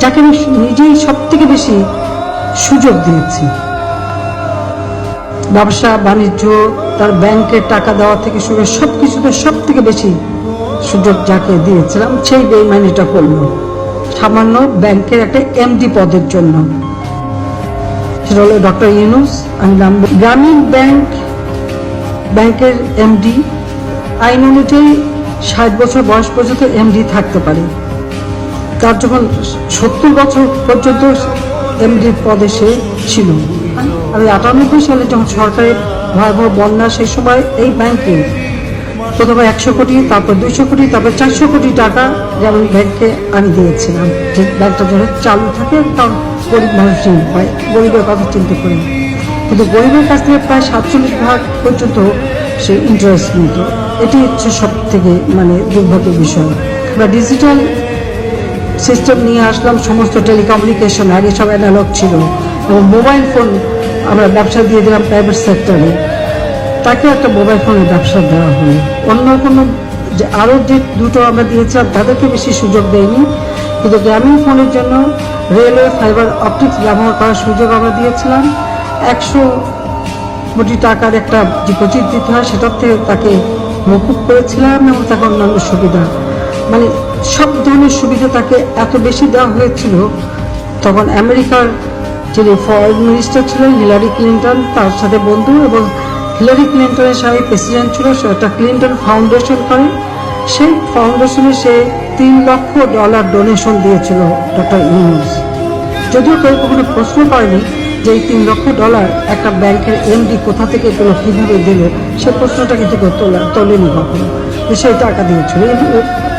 যাকে আমি নিজেই সব থেকে বেশি সুযোগ দিয়েছি। ব্যবসা, বাণিজ্য, তার ব্যাংকের টাকা দেওয়া থেকে শুরু সব কিছুতে সব থেকে বেশি সুযোগ যাকে দিয়েছিলাম, সেই বেইমানিটা করল। সামান্য ব্যাংকের একটা এমডি পদের জন্য। সেটা হলো ডক্টর ইউনুস, আমি নাম গ্রামীণ ব্যাংক, ব্যাংকের এমডি আইন অনুযায়ী ষাট বছর বয়স পর্যন্ত এমডি থাকতে পারে। তার যখন সত্তর বছর পর্যন্ত এমডি পদে সে ছিল। আমি আটানব্বই সালে যখন সরকারের ভয়াবহ বন্যা সেই সময় এই ব্যাংকে প্রথমে একশো কোটি, তারপর দুইশো কোটি, তারপর চারশো কোটি টাকা যেমন ব্যাংকে আমি দিয়েছিলাম। ব্যাংকটা যেন চালু থাকে কারণ গরিব মানুষ ঋণ পায়, গরিবের কথা চিন্তা করি কিন্তু গরিবের কাছ থেকে প্রায় সাতচল্লিশ ভাগ পর্যন্ত সে ইন্টারেস্ট নিত। এটি হচ্ছে সব থেকে মানে দুর্ভাগ্যের বিষয়। আমরা ডিজিটাল সিস্টেম নিয়ে আসলাম, সমস্ত টেলিকমিউনিকেশন আগে সব অ্যানালগ ছিল। এবং মোবাইল ফোন আমরা ব্যবসা দিয়ে দিলাম প্রাইভেট সেক্টরে তাকে একটা মোবাইল ফোনের ব্যবসা দেওয়া হলো। অন্য কোনো যে আরও যে দুটো আমরা দিয়েছিলাম তাদেরকে বেশি সুযোগ দেয়নি। কিন্তু গ্রামীণ ফোনের জন্য রেলওয়ে ফাইবার অপটিক্স ব্যবহার করার সুযোগ আমরা দিয়েছিলাম। একশো কোটি টাকার একটা ডিপোজিট দিতে হয়, সেটার থেকে তাকে মকুব করেছিলাম এবং তাকে অন্যান্য সুবিধা। মানে সব ধরনের সুবিধা তাকে এত বেশি দেওয়া হয়েছিল। তখন আমেরিকার যিনি ফরেন মিনিস্টার ছিলেন, হিলারি ক্লিন্টন, তার সাথে বন্ধু এবং হিলারি ক্লিন্টনের স্বামী প্রেসিডেন্ট ছিল, সে একটা ক্লিন্টন ফাউন্ডেশন করে। সেই ফাউন্ডেশনে সে তিন লক্ষ ডলার ডোনেশন দিয়েছিল, ডক্টর ইউনুস। যদিও কেউ কখনো প্রশ্ন করেনি যে এই তিন লক্ষ ডলার একটা ব্যাংকের এমডি কোথা থেকে পেল কীভাবে দিল, সে প্রশ্নটা কিন্তু তোলা তোলেনি কখনো। সেই টাকা দিয়েছিল।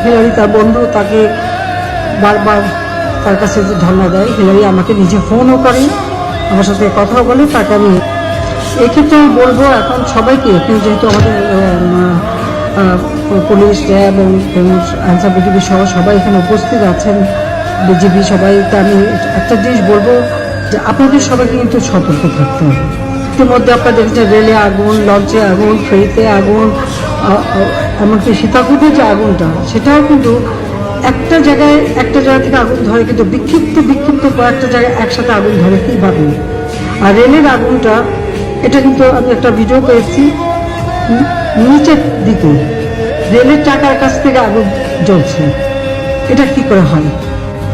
হিলারি তার বন্ধু তাকে বারবার তার কাছে যে ধর্ণা দেয়, হিলারি আমাকে নিজে ফোনও করে আমার সাথে কথাও বলে, তাকে আমি এক্ষেত্রে আমি বলব এখন সবাইকে যেহেতু আমাদের পুলিশ, র্যাব এবং আনসার বিডিবি সহ সবাই এখানে উপস্থিত আছেন, বিজিবি সবাই তা আমি একটা জিনিস বলব যে আপনাদের সবাইকে কিন্তু সতর্ক থাকতে হবে। ইতিমধ্যে আপনারা দেখছেন রেলে আগুন, লঞ্চে আগুন, ফেরিতে আগুন এমনকি সীতাকুণ্ডে যে আগুনটা, সেটাও কিন্তু একটা জায়গায়, একটা জায়গা থেকে আগুন ধরে কিন্তু বিক্ষিপ্ত বিক্ষিপ্ত কয়েকটা জায়গায় একসাথে আগুন ধরে কীভাবে আর রেলের আগুনটা, এটা কিন্তু আমি একটা ভিডিও পেয়েছি নিচের দিকে, রেলের টাকার কাছ থেকে আগুন জ্বলছে। এটা কি করে হয়?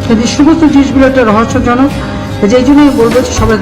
যদি সমস্ত জিনিসগুলো একটা রহস্যজনক যে এই জন্যই বলব সবাই